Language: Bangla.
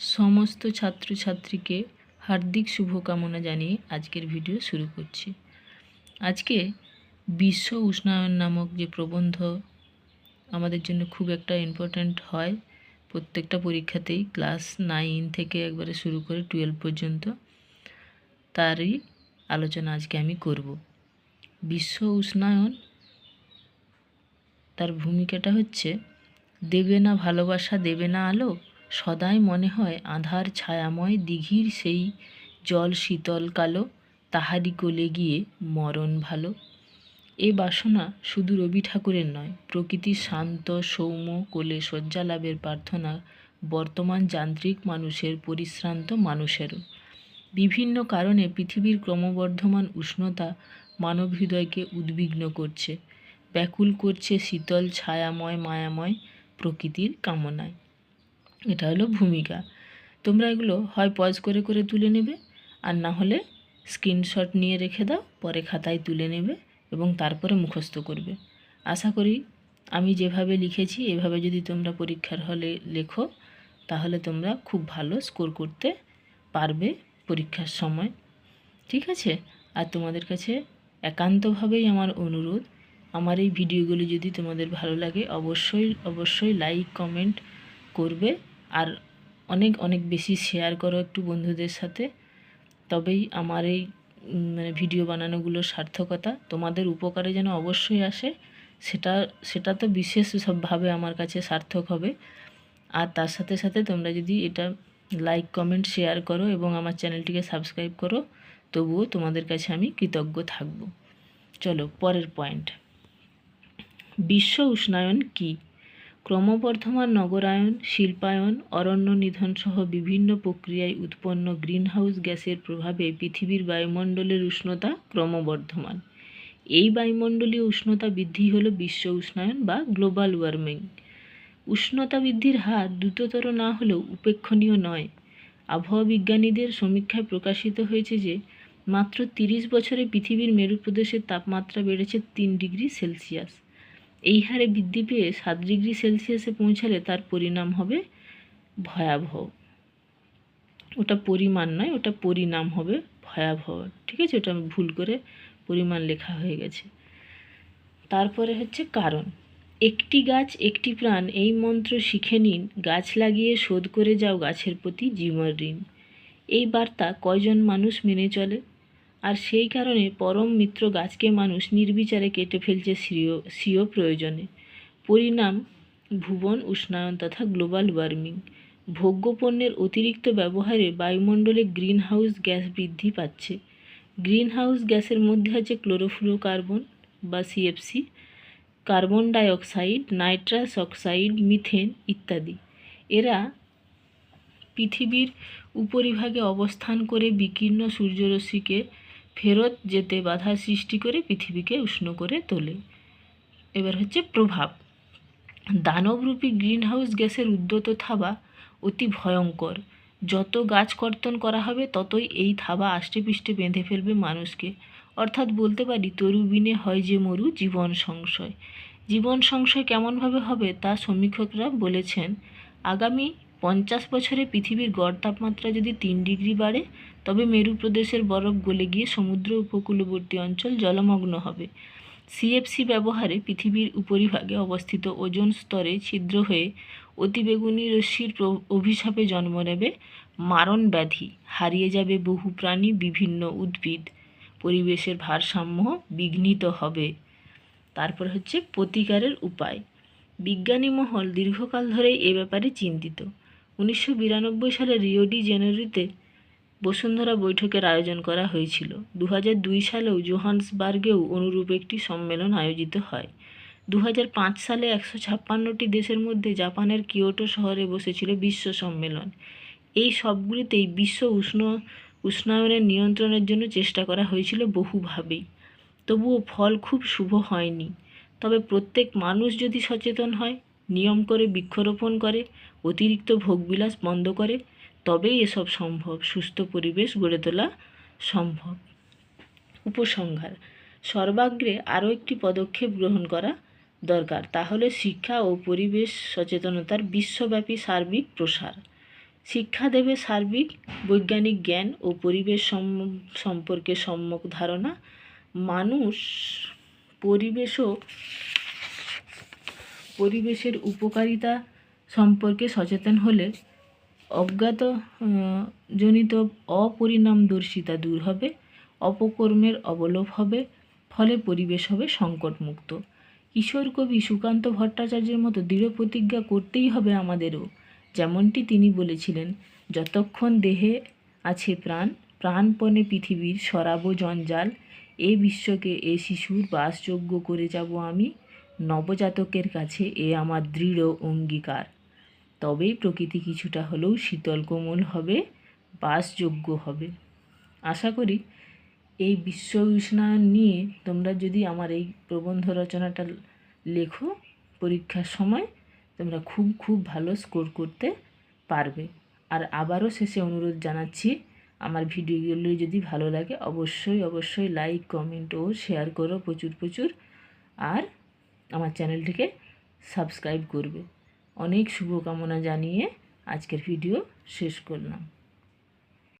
সমস্ত ছাত্রছাত্রীকে হার্দিক শুভকামনা জানিয়ে আজকের ভিডিও শুরু করছি। আজকে বিশ্ব উষ্ণায়ন নামক যে প্রবন্ধ আমাদের জন্য খুব একটা ইম্পর্ট্যান্ট হয়, প্রত্যেকটা পরীক্ষাতেই ক্লাস নাইন থেকে একবারে শুরু করে টুয়েলভ পর্যন্ত তারই আলোচনা আজকে আমি করব। বিশ্ব উষ্ণায়ন তার ভূমিকাটা হচ্ছে, দেবে না ভালোবাসা, দেবে না আলো সদাই মনে হয় আধার ছায়াময় দিঘির সেই জল শীতল কালো তাহারি কোলে গিয়ে মরণ ভালো। এ বাসনা শুধু রবি ঠাকুরের নয় প্রকৃতির শান্ত, সৌম্য কোলে শয্যা লাভের প্রার্থনা বর্তমান যান্ত্রিক মানুষের, পরিশ্রান্ত মানুষেরও। বিভিন্ন কারণে পৃথিবীর ক্রমবর্ধমান উষ্ণতা মানব হৃদয়কে উদ্বিগ্ন করছে, ব্যাকুল করছে শীতল, ছায়াময়, মায়াময় প্রকৃতির কামনায়। এটা হলো ভূমিকা। তোমরা এগুলো হয় পজ করে করে তুলে নেবে, আর না হলে স্ক্রিনশট নিয়ে রেখে দাও, পরে খাতায় তুলে নেবে এবং তারপরে মুখস্থ করবে। আশা করি আমি যেভাবে লিখেছি, এভাবে যদি তোমরা পরীক্ষার হলে লেখো, তাহলে তোমরা খুব ভালো স্কোর করতে পারবে পরীক্ষার সময়। ঠিক আছে? আর তোমাদের কাছে একান্তভাবেই আমার অনুরোধ, আমার এই ভিডিওগুলি যদি তোমাদের ভালো লাগে, অবশ্যই অবশ্যই লাইক কমেন্ট করবে আর অনেক অনেক বেশি শেয়ার করো একটু বন্ধুদের সাথে। তবেই আমার এই মানে ভিডিও বানানোগুলোর সার্থকতা তোমাদের উপকারে যেন অবশ্যই আসে, সেটা সেটা তো বিশেষ সবভাবে আমার কাছে সার্থক হবে। আর তার সাথে সাথে তোমরা যদি এটা লাইক কমেন্ট শেয়ার করো এবং আমার চ্যানেলটিকে সাবস্ক্রাইব করো, তবুও তোমাদের কাছে আমি কৃতজ্ঞ থাকব। চলো, পরের পয়েন্ট বিশ্ব উষ্ণায়ন কী? ক্রমবর্ধমান নগরায়ন, শিল্পায়ন, অরণ্য নিধনসহ বিভিন্ন প্রক্রিয়ায় উৎপন্ন গ্রিনহাউস গ্যাসের প্রভাবে পৃথিবীর বায়ুমণ্ডলের উষ্ণতা ক্রমবর্ধমান। এই বায়ুমণ্ডলীয় উষ্ণতা বৃদ্ধি হল বিশ্ব উষ্ণায়ন বা গ্লোবাল ওয়ার্মিং। উষ্ণতা বৃদ্ধির হার দ্রুততর না হলেও উপেক্ষণীয় নয়। আবহাওয়া বিজ্ঞানীদের সমীক্ষায় প্রকাশিত হয়েছে যে, মাত্র তিরিশ বছরে পৃথিবীর মেরু প্রদেশের তাপমাত্রা বেড়েছে তিন ডিগ্রি সেলসিয়াস। এই হারে বৃদ্ধি পেয়ে সাত ডিগ্রি সেলসিয়াসে পৌঁছালে তার পরিণাম হবে ভয়াবহ। ওটা পরিমাণ নয়, ওটা পরিণাম হবে ভয়াবহ। ঠিক আছে? ওটা ভুল করে পরিমাণ লেখা হয়ে গেছে। তারপরে হচ্ছে কারণ। একটি গাছ, একটি প্রাণ, এই মন্ত্র শিখে নিন, গাছ লাগিয়ে শোধ করে যাও গাছের প্রতি জীবন ঋণ এই বার্তা কয়জন মানুষ মেনে চলে? আর সেই কারণে পরম মিত্র গাছকে মানুষ নির্বিচারে কেটে ফেলছে স্বীয় স্বীয় প্রয়োজনে। পরিণাম, ভুবন, উষ্ণায়ন তথা গ্লোবাল ওয়ার্মিং। ভোগ্যপণ্যের অতিরিক্ত ব্যবহারে বায়ুমণ্ডলে গ্রিন হাউস গ্যাস বৃদ্ধি পাচ্ছে। গ্রিন হাউস গ্যাসের মধ্যে আছে ক্লোরোফ্লোকার্বন বা CFC carbon dioxide, nitrous oxide, methane ইত্যাদি। এরা পৃথিবীর উপরিভাগে অবস্থান করে বিকীর্ণ সূর্যরশ্মিকে ফেরত যেতে বাধা সৃষ্টি করে পৃথিবীকে উষ্ণ করে তোলে। এবার হচ্ছে প্রভাব। দানবরূপী গ্রিনহাউস গ্যাসের উদ্যত থাবা অতি ভয়ঙ্কর। যত গাছ কর্তন করা হবে, ততই এই থাবা আষ্টে পিষ্টে বেঁধে ফেলবে মানুষকে। অর্থাৎ বলতে পারি, তরুবিনে হয় যে মরু জীবন সংশয়। জীবন সংশয় কেমনভাবে হবে তা সমীক্ষকরা বলেছেন। আগামী পঞ্চাশ বছরে পৃথিবীর গড় তাপমাত্রা যদি তিন ডিগ্রি বাড়ে, তবে মেরু প্রদেশের বরফ গলে গিয়ে সমুদ্র উপকূলবর্তী অঞ্চল জলমগ্ন হবে। সিএফসি ব্যবহারে পৃথিবীর উপরিভাগে অবস্থিত ওজন স্তরে ছিদ্র হয়ে অতিবেগুনি রশ্মির অভিশাপে জন্ম নেবে মারণ ব্যাধি। হারিয়ে যাবে বহু প্রাণী, বিভিন্ন উদ্ভিদ। পরিবেশের ভারসাম্য বিঘ্নিত হবে। তারপর হচ্ছে প্রতিকারের উপায়। বিজ্ঞানী মহল দীর্ঘকাল ধরে এ ব্যাপারে চিন্তিত। উনিশশো বিরানব্বই সালে রিও ডি জেনেরিতে বসুন্ধরা বৈঠকের আয়োজন করা হয়েছিল। দু সালেও জোহান্সবার্গেও অনুরূপ একটি সম্মেলন আয়োজিত হয়। দু হাজার পাঁচ সালে একশো ছাপ্পান্নটি দেশের মধ্যে জাপানের কিয়োটো শহরে বসেছিল বিশ্ব সম্মেলন। এই সবগুলিতেই বিশ্ব উষ্ণ, উষ্ণায়নের নিয়ন্ত্রণের জন্য চেষ্টা করা হয়েছিল বহুভাবেই। তবুও ফল খুব শুভ হয়নি। তবে প্রত্যেক মানুষ যদি সচেতন হয় নিয়ম করে বৃক্ষরোপণ করে, অতিরিক্ত ভোগবিলাস বন্ধ করে, তবেই এসব সম্ভব, সুস্থ পরিবেশ গড়ে তোলা সম্ভব। উপসংহার, সর্বাগ্রে আরও একটি পদক্ষেপ গ্রহণ করা দরকার তাহলে শিক্ষা ও পরিবেশ সচেতনতার বিশ্বব্যাপী সার্বিক প্রসার। শিক্ষা দেবে সার্বিক, বৈজ্ঞানিক জ্ঞান ও পরিবেশ সম- সম্পর্কে সম্যক ধারণা। মানুষ পরিবেশও পরিবেশের উপকারিতা সম্পর্কে সচেতন হলে অজ্ঞাত জনিত অপরিণামদর্শিতা দূর হবে, অপকর্মের অবলোপ হবে, ফলে পরিবেশ হবে সংকটমুক্ত। কিশোর কবি সুকান্ত ভট্টাচার্যের মতো দৃঢ় প্রতিজ্ঞা করতেই হবে আমাদেরও, যেমনটি তিনি বলেছিলেন, যতক্ষণ দেহে আছে প্রাণ, প্রাণপণে পৃথিবীর সরাব জঞ্জাল, এ বিশ্বকে, এ শিশুর বাসযোগ্য করে যাব আমি নবজাতকের কাছে এ আমার দৃঢ় অঙ্গীকার। তবেই প্রকৃতি কিছুটা হলেও শীতল কোমল হবে, বাসযোগ্য হবে। আশা করি এই বিশ্ব উষ্ণায়ন নিয়ে তোমরা যদি আমার এই প্রবন্ধ রচনাটা লেখো, পরীক্ষার সময় তোমরা খুব খুব ভালো স্কোর করতে পারবে। আর আবারও শেষে অনুরোধ জানাচ্ছি, আমার ভিডিওগুলো যদি ভালো লাগে অবশ্যই অবশ্যই লাইক কমেন্ট ও শেয়ার করো প্রচুর প্রচুর। আর আমার চ্যানেলটিকে সাবস্ক্রাইব করবে। অনেক শুভকামনা জানিয়ে আজকের ভিডিও শেষ করলাম।